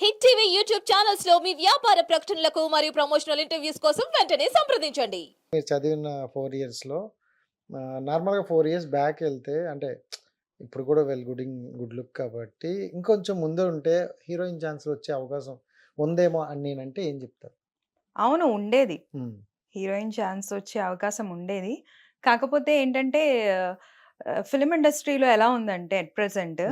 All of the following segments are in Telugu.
హిట్ టీవీ యూట్యూబ్ ఛానల్స్లో మీ వ్యాపార ప్రకటనలకు మరియు ప్రమోషనల్ ఇంటర్వ్యూస్ కోసం వెంటనే సంప్రదించండి. మీరు చదివిన ఫోర్ ఇయర్స్లో నార్మల్గా ఫోర్ ఇయర్స్ బ్యాక్ వెళ్తే అంటే ఇప్పుడు కూడా వెల్ గుడింగ్ గుడ్ లుక్ కాబట్టి ఇంకొంచెం ముందే ఉంటే హీరోయిన్ ఛాన్స్ వచ్చే అవకాశం ఉందేమో అని నేనంటే ఏం చెప్తారు? అవును ఉండేది. హీరోయిన్ ఛాన్స్ వచ్చే అవకాశం ఉండేది. కాకపోతే ఏంటంటే ఫిలిం ఇండస్ట్రీలో ఎలా ఉందంటే అట్ ప్రజెంట్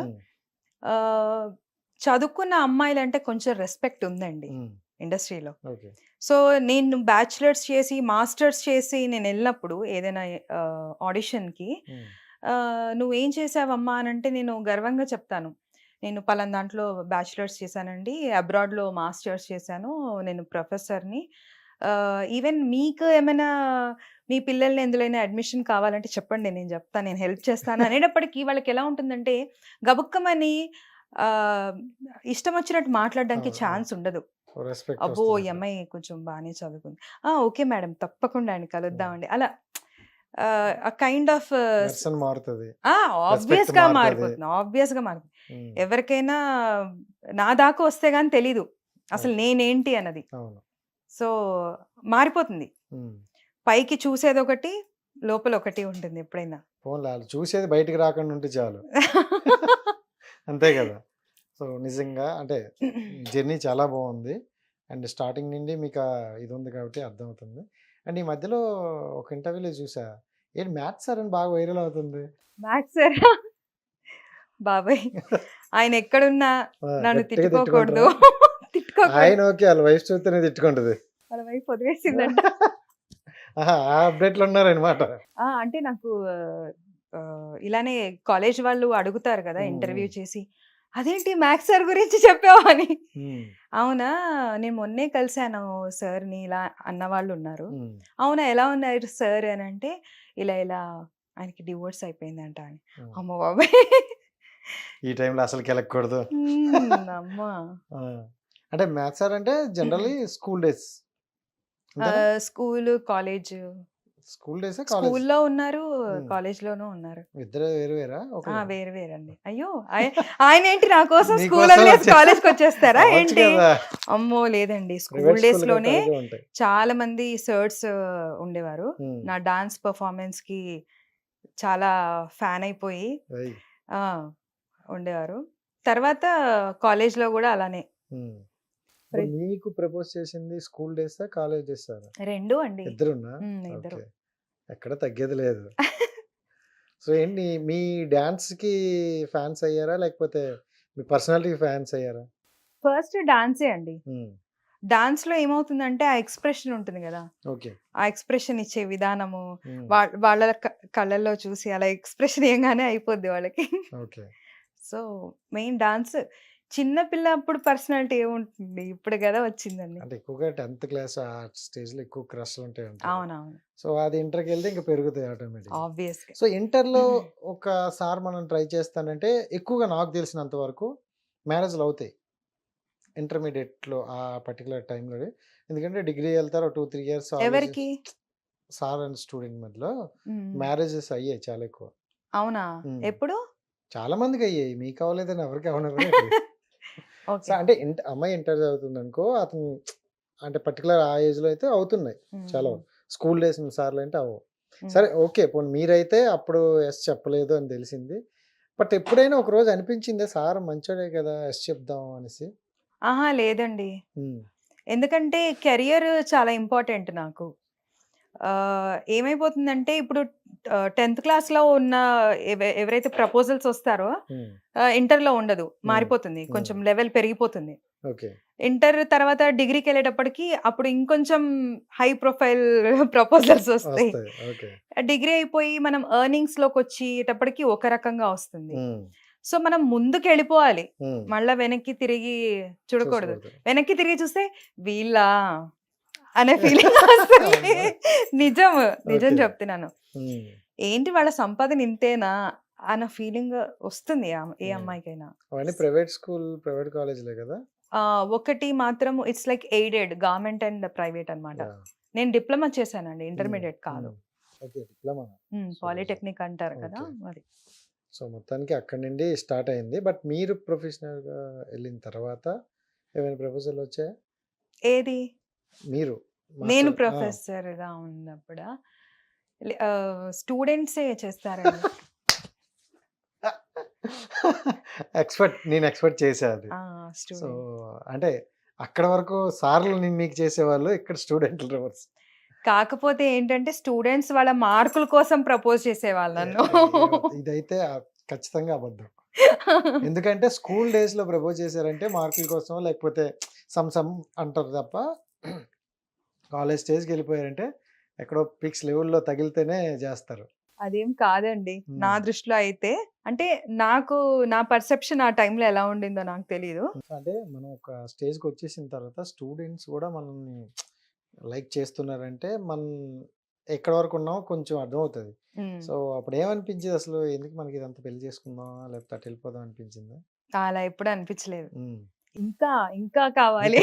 చదువుకున్న అమ్మాయిలంటే కొంచెం రెస్పెక్ట్ ఉందండి ఇండస్ట్రీలో. సో నేను బ్యాచిలర్స్ చేసి మాస్టర్స్ చేసి నేను వెళ్ళినప్పుడు ఏదైనా ఆడిషన్కి నువ్వేం చేసావమ్మా? అని అంటే నేను గర్వంగా చెప్తాను. నేను పలానా దాంట్లో బ్యాచిలర్స్ చేశానండి అబ్రాడ్లో మాస్టర్స్ చేశాను నేను ప్రొఫెసర్ని. ఈవెన్ మీకు ఏమైనా మీ పిల్లల్ని ఎందులోనే అడ్మిషన్ కావాలంటే చెప్పండి నేను చెప్తాను నేను హెల్ప్ చేస్తాను అనేటప్పటికీ వాళ్ళకి ఎలా ఉంటుందంటే గబుక్కమని ఇష్టం వచ్చినట్టు మాట్లాడడానికి ఛాన్స్ ఉండదు. అబ్బో! ఈ అమ్మాయి కొంచెం బాగానే చదువుకుంది. ఆ! Okay madam. తప్పకుండా అండి. కలుద్దామండి. అలా కైండ్ ఆఫ్ మారుతుంది. ఆబ్వియస్గా మారుతది. మారిపోతుంది. ఆబ్వియస్గా మారిపోతుంది. ఉమ్, ఎవరికైనా నా దాకా వస్తే గానీ తెలీదు. అసలు నేనేంటి అన్నది. సో మారిపోతుంది. పైకి చూసేది ఒకటి లోపల ఒకటి ఉంటుంది ఎప్పుడైనా చూసేది బయటికి రాకుండా ఉంటే చాలు. అంతే కదా! సో నిజంగా అంటే జర్నీ చాలా బాగుంది అండ్ స్టార్టింగ్ నుండి మీకు ఇది ఉంది కాబట్టి అర్థమవుతుంది. అండ్ ఈ మధ్యలో ఒక ఇంటర్వ్యూలో చూసా ఏంటి మ్యాథ్స్ సార్ అని బాగా వైరల్ అవుతుంది. Maths sir? బాబాయ్! ఆయన ఎక్కడున్నా నన్ను తిట్టుకోకూడదు. ఆయన ఓకే వాళ్ళ వైఫ్ చూస్తేనే తిట్టుకుంటుంది. వాళ్ళ వైపు వదిలేసిందంట. అప్డేట్లు ఉన్నారనమాట అంటే నాకు ఇలానే కాలేజ్ వాళ్ళు అడుగుతారు కదా. ఇంటర్వ్యూ చేసి అదేంటి మ్యాథ్స్ సార్ గురించి చెప్పావా అని అవునా నేను మొన్నే కలిశాను సార్ని ఇలా అన్న వాళ్ళు ఉన్నారు అవునా ఎలా ఉన్నారు సార్? అని అంటే ఇలా ఇలా ఆయనకి డివోర్స్ అయిపోయిందంట అని. అమ్మ బాబాయ్! ఈ టైంలో అసలు మ్మ్, అమ్మా. అంటే మ్యాథ్స్ సార్ అంటే generally school days. School college. School days college? స్కూల్లో ఉన్నారు. కాలేజ్ లోనూ ఉన్నారు. ఇద్దరు వేరు వేరా? వేరు? వేరండి. అయ్యో! ఆయ- ఆయన ఏంటి నా కోసం స్కూల్ వచ్చేస్తా- కాలేజ్కి వచ్చేస్తారా? ఏంటి. అమ్మో! లేదండి. స్కూల్ డేస్లోనే చాలా మంది సర్ట్స్ ఉండేవారు. నా డాన్స్ పర్ఫార్మెన్స్కి చాలా ఫ్యాన్ అయిపోయి ఉండేవారు. తర్వాత కాలేజ్లో కూడా అలానే. మీకు ప్రపోజ్ చేసింది స్కూల్ డేస్ కాలేజ్ డేస్ రెండు అండి. ఇద్దరున్నా ఇద్దరు. ఎక్కడ తగ్గేది లేదు. సో ఏంటి మీ డాన్స్కి ఫ్యాన్స్ అయ్యారా? లేకపోతే మీ పర్సనాలిటీ ఫ్యాన్స్ అయ్యారా? ఫస్ట్ డాన్సే అండి. డాన్స్లో ఏమవుతుందంటే ఆ ఎక్స్ప్రెషన్ ఉంటుంది కదా. ఓకే. ఆ ఎక్స్ప్రెషన్ ఇచ్చే విధానము వాళ్ళ కళ్ళల్లో చూసి అలా ఎక్స్ప్రెషన్ ఏంగానే అయిపోద్ది వాళ్ళకి. ఓకే. సో మెయిన్ డాన్స్ చిన్న పిల్ల అప్పుడు పర్సనాలిటీ ఏముంటుంది ఇప్పుడు కదా వచ్చిందండి. అంటే ఎక్కువగా టెన్త్ క్లాస్ ఆ స్టేజ్లో ఎక్కువ క్రష్ ఉంటాయి. అవునవును. సో అది ఇంటర్కి వెళ్తే ఇంకా పెరుగుతాయి ఆటోమేటిక్ ఆబ్వియస్ సో ఇంటర్లో ఒకసారి మనం ట్రై చేస్తానంటే ఎక్కువగా నాకు తెలిసినంత వరకు మ్యారేజ్లు అవుతాయి. ఇంటర్మీడియట్లో ఆ పర్టికులర్ టైంలో ఎందుకంటే డిగ్రీ వెళ్తారు టూ త్రీ ఇయర్స్ ఎవరికి? సార్ అండ్ స్టూడెంట్ మధ్యలో. మ్యారేజెస్ అయ్యాయి చాలా ఎక్కువ. అవునా. ఎప్పుడు? చాలా మందికి అయ్యాయి. మీకు అవ్వలేదని ఎవరికి అవనరు అంటే అమ్మాయి ఇంటర్ చదువుతుంది అనుకో అతను అంటే పర్టికులర్ ఆ ఏజ్లో అయితే అవుతున్నాయి చాలా స్కూల్ డేస్ సార్లు అంటే అవ్వవు. సరే ఓకే. పోనీ మీరైతే అప్పుడు ఎస్ చెప్పలేదు అని తెలిసింది. బట్ ఎప్పుడైనా ఒక రోజు అనిపించిందే సార్ మంచోడే కదా ఎస్ చెప్దాం అనేసి? ఆహా! లేదండి. ఎందుకంటే కెరియర్ చాలా ఇంపార్టెంట్ నాకు. ఏమైపోతుందంటే ఇప్పుడు టెన్త్ క్లాస్లో ఉన్న ఎవ- ఎవరైతే ప్రపోజల్స్ వస్తారో ఇంటర్లో ఉండదు. మారిపోతుంది. కొంచెం లెవెల్ పెరిగిపోతుంది. ఇంటర్ తర్వాత డిగ్రీకి వెళ్ళేటప్పటికి అప్పుడు ఇంకొంచెం హై ప్రొఫైల్ ప్రపోజల్స్ వస్తాయి. డిగ్రీ అయిపోయి మనం ఎర్నింగ్స్లోకి వచ్చేటప్పటికి ఒక రకంగా వస్తుంది. సో మనం ముందుకు వెళ్ళిపోవాలి మళ్ళా వెనక్కి తిరిగి చూడకూడదు. వెనక్కి తిరిగి చూస్తే వీళ్ళ? అనే ఫీలింగ్ వస్తుంది. నిజం. నిజం. చెప్తున్నాను. ఏంటి వాళ్ళ సంపాదన ఇంతేనా? అన్న ఫీలింగ్ వస్తుంది ఏ. అమ్మాయికైనా. ప్రైవేట్ స్కూల్ ప్రైవేట్ కాలేజ్లే కదా? ఒకటి మాత్రం it's like aided government and private Yeah. నేను డిప్లొమా చేశానండి ఇంటర్మీడియట్ కాదు. పాలిటెక్నిక్ అంటారు కదా. మరి. సో మొత్తానికి అక్కడి నుండి స్టార్ట్ అయింది. బట్ మీరు ప్రొఫెషనల్గా వెళ్ళిన తర్వాత ఏమైనా ప్రపోజల్ వచ్చాయా? ఏది? మీరు నేను మాస్టర్- ఆ, ప్రొఫెసర్గా ఉన్నప్పుడా? స్టూడెంట్సే చేస్తారండి. ఎక్స్పెక్ట్ నేను ఎక్స్పెక్ట్ చేసే అది. సో అంటే అక్కడ వరకు సార్లు నేను మీకు చేసేవాళ్ళు ఇక్కడ స్టూడెంట్లు రివర్స్ కాకపోతే ఏంటంటే స్టూడెంట్స్ వాళ్ళ మార్కుల కోసం ప్రపోజ్ చేసేవాళ్ళు నన్ను. ఇదైతే ఖచ్చితంగా అబద్ధం. ఎందుకంటే స్కూల్ డేస్లో ప్రపోజ్ చేశారంటే మార్కుల కోసం లేకపోతే సమ్ సమ్ అంటారు తప్ప కాలేజ్ స్టేజ్కి వెళ్ళిపోయారంటే ఎక్కడో పిక్స్ లెవెల్లో తగిలితేనే చేస్తారు. అదేం కాదండి. నా. దృష్టిలో అయితే అంటే నాకు నా పర్సెప్షన్ ఆ టైంలో ఎలా ఉండిందో నాకు తెలియదు అంటే మనం ఒక స్టేజ్కి వచ్చేసిన తర్వాత స్టూడెంట్స్ కూడా మనల్ని లైక్ చేస్తున్నారంటే మనం ఎక్కడ వరకు ఉన్నామో కొంచెం అర్థమవుతుంది. సో అప్పుడు ఏమనిపించింది అసలు? ఎందుకు మనకి ఇదంతా పెళ్ళి చేసుకుందామా? లేకపోతే అటు వెళ్ళిపోదాం అనిపించిందా? అలా ఎప్పుడు అనిపించలేదు. ఇంకా ఇంకా కావాలి.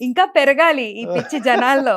ఇంకా పెరగాలి ఈ పిచ్చి జనాల్లో.